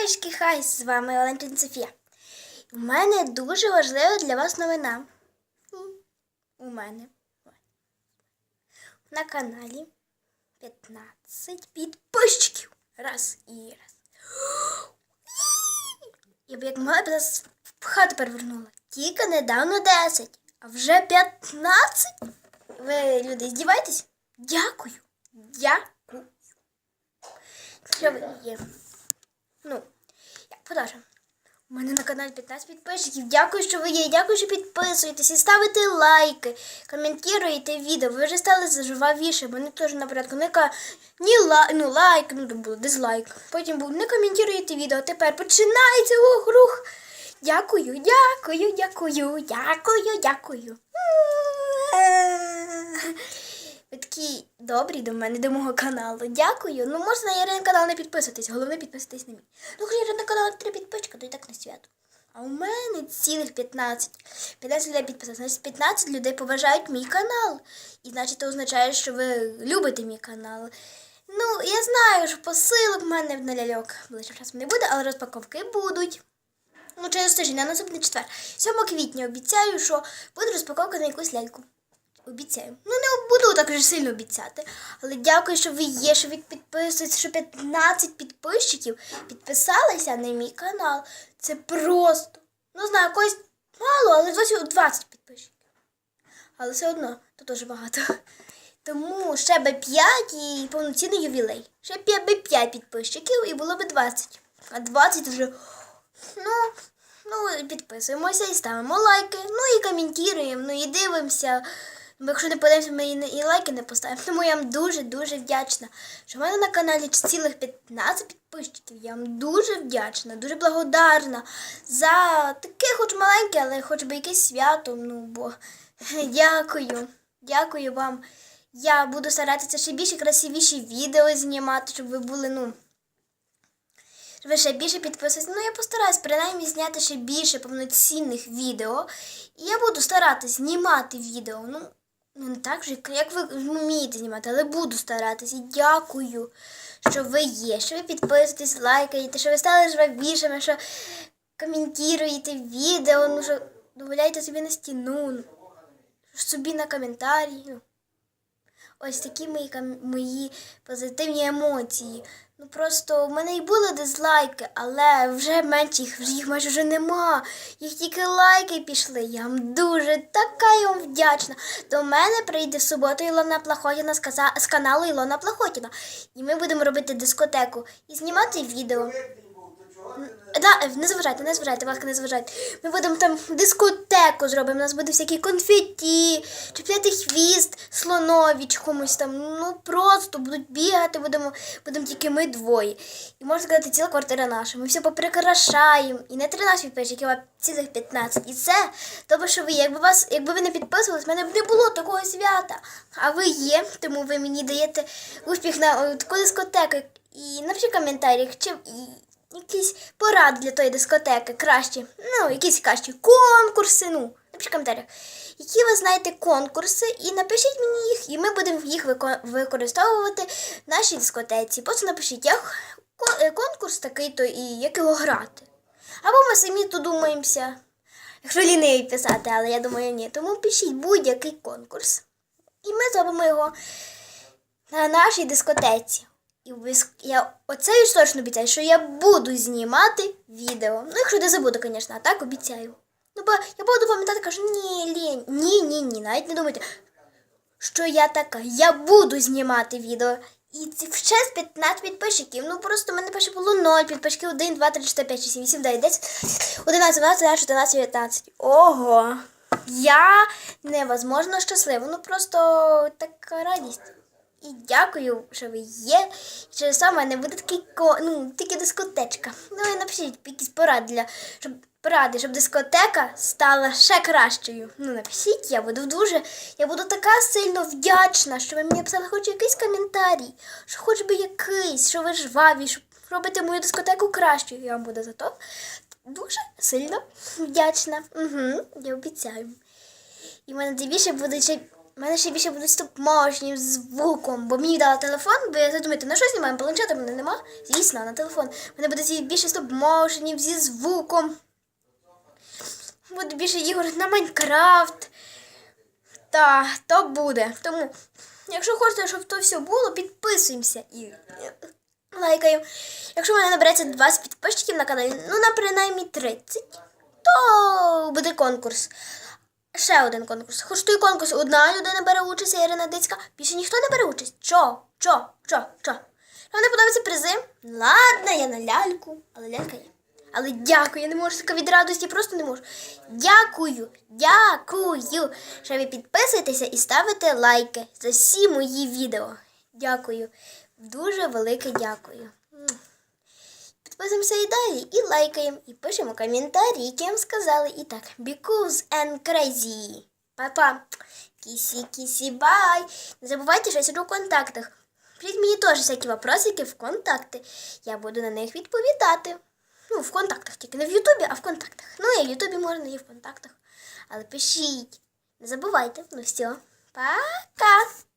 Хаюшки, хай, з вами Валентин Софія. У мене дуже важлива для вас новина. У мене на каналі 15 підписчиків. Раз і раз. Я б як мала б зараз в хату перевернула. Тільки недавно 10, а вже 15. Ви, люди, здіваєтесь? Дякую. Дякую. Що ви є? Ну, як продовжимо. У мене на каналі 15 підписчиків. Дякую, що ви є. Дякую, що підписуєтесь і ставите лайки, коментуєте відео. Ви вже стали заживавіше. Мене теж на порядку не ка... ні лайк, ну лайк, ну там було дизлайк. Потім був не коментуєте відео. Тепер починається рух, рух. Дякую, дякую, дякую, дякую, дякую. Такі добрі до мене, до мого каналу. Дякую. Ну, можна на Ірин канал не підписуватись. Головне підписатись на мій. Ну, Ірин на канал три підписчика, то і так не свято. А у мене цілих 15. 15 людей підписалось. Значить, 15 людей поважають мій канал. І значить, це означає, що ви любите мій канал. Ну, я знаю, що посилок в мене на ляльок ближчим часом не буде, але розпаковки будуть. Ну, через тиждень на наступний четвер. 7 квітня обіцяю, що буде розпаковка на якусь ляльку. Обіцяю. Ну, не буду так вже сильно обіцяти. Але дякую, що ви є, що ви підписуєтесь, що 15 підписчиків підписалися на мій канал. Це просто. Ну, знаю, когось мало, але зовсім 20 підписчиків. Але все одно, то дуже багато. Тому ще би 5 і повноцінний ювілей. Ще би 5 підписчиків і було б 20. А 20 вже. Ну, ну, підписуємося і ставимо лайки. Ну і коментуємо, ну і дивимося. Бо якщо не подивимося, ми і, лайки не поставимо. Тому я вам дуже-дуже вдячна, що в мене на каналі цілих 15 підписчиків. Я вам дуже вдячна, дуже благодарна за таке, хоч маленьке, але хоч би якесь свято. Ну, бо дякую. Дякую вам. Я буду старатися ще більше красивіші відео знімати, щоб ви були, ну. ви ще більше підписувалися. Ну, я постараюсь принаймні зняти ще більше повноцінних відео. І я буду старатись знімати відео. Ну не так же, як ви вмієте знімати, але буду старатися. Дякую, що ви є, що ви підписуєтесь, лайкаєте, що ви стали жвавішими, що коментуєте відео, ну що дозволяєте собі на стіну, ну, собі на коментарі. Ось такі мої, мої позитивні емоції. Ну просто в мене і були дизлайки, але вже менше їх, їх майже вже нема. Їх тільки лайки пішли. Я вам дуже така вам вдячна. До мене прийде в суботу Ілона Плахотіна з, каза- з каналу Ілона Плахотіна. І ми будемо робити дискотеку і знімати відео. Да, не зважайте, не зважайте, ласка, не зважайте. Ми будемо там дискотеку зробимо. У нас буде всякі конфеті, чіпляти хвіст, слоновіч комусь там. Ну просто будуть бігати, будемо, будемо тільки ми двоє. І можна сказати, ціла квартира наша. Ми все поприкрашаємо. І не 13 підписчиків, а цілих 15. І це тому, що ви, якби вас, якби ви не підписувались, в мене б не було такого свята. А ви є, тому ви мені даєте успіх на таку дискотеку. І напишіть в коментарях, чи якісь поради для тої дискотеки кращі. Ну, якісь кращі конкурси. Ну, напишіть в коментарях. Які ви знаєте конкурси, і напишіть мені їх, і ми будемо їх використовувати в нашій дискотеці. Просто напишіть, як е, конкурс такий, то і як його грати. Або ми самі додумаємося. Якщо ліниві писати, але я думаю, ні. Тому пишіть будь-який конкурс. І ми зробимо його на нашій дискотеці. І обов'язк- я оце ж точно обіцяю, що я буду знімати відео. Ну, якщо не забуду, звісно, а так обіцяю. Ну, бо я буду пам'ятати, кажу, ні, Лень, ні, ні, ні, навіть не думайте, що я така. Я буду знімати відео. І це ще з 15 підписчиків. Ну просто в мене перше було 0 підписчиків. 1, 2, 3, 4, 5, 6, 7, 8, 9, 10, 11, 12, 13, 14, 19. Ого! Я невозможно щаслива. Ну просто така радість. І дякую, що ви є. Через це в мене буде такий ко... ну, тільки дискотечка. Ну і напишіть якісь поради для щоб поради, щоб дискотека стала ще кращою. Ну напишіть, я буду дуже, я буду така сильно вдячна, що ви мені писали хоч якийсь коментарій, що хоч би якийсь, що ви жваві, щоб робити мою дискотеку кращою. Я вам буду за то дуже сильно вдячна. Угу, я обіцяю. І в мене більше буде ще У мене ще більше будуть стоп-моушенів звуком, бо мені дали телефон, ви задумаєте, на що знімаємо? Планшета в мене нема? Звісно, на телефон. У мене буде більше стоп-моушенів зі звуком. Буде більше ігор на Майнкрафт. Та, то буде. Тому, якщо хочете, щоб то все було, підписуємося і е, лайкаємо. Якщо в мене набереться 20 підписчиків на каналі, ну на принаймні 30, то буде конкурс. Ще один конкурс. Хоч той конкурс одна людина бере участь, Ірина Дицька. Більше ніхто не бере участь. Чо? Чо? Чо? Чо? Вам не подобаються призи? Ладно, я на ляльку, але лялька є. Але дякую, я не можу така від радості, просто не можу. Дякую, дякую, що ви підписуєтеся і ставите лайки за всі мої відео. Дякую. Дуже велике дякую. М. Підписуємося і далі, і лайкаємо, і пишемо коментарі, які вам сказали. І так, because and crazy. Па-па. Кісі, бай. Не забувайте, що я в контактах. Пишіть мені теж всякі вопросики в контакти. Я буду на них відповідати. Ну, в контактах, тільки не в Ютубі, а в контактах. Ну, і в Ютубі можна, і в контактах. Але пишіть. Не забувайте. Ну все. Пока!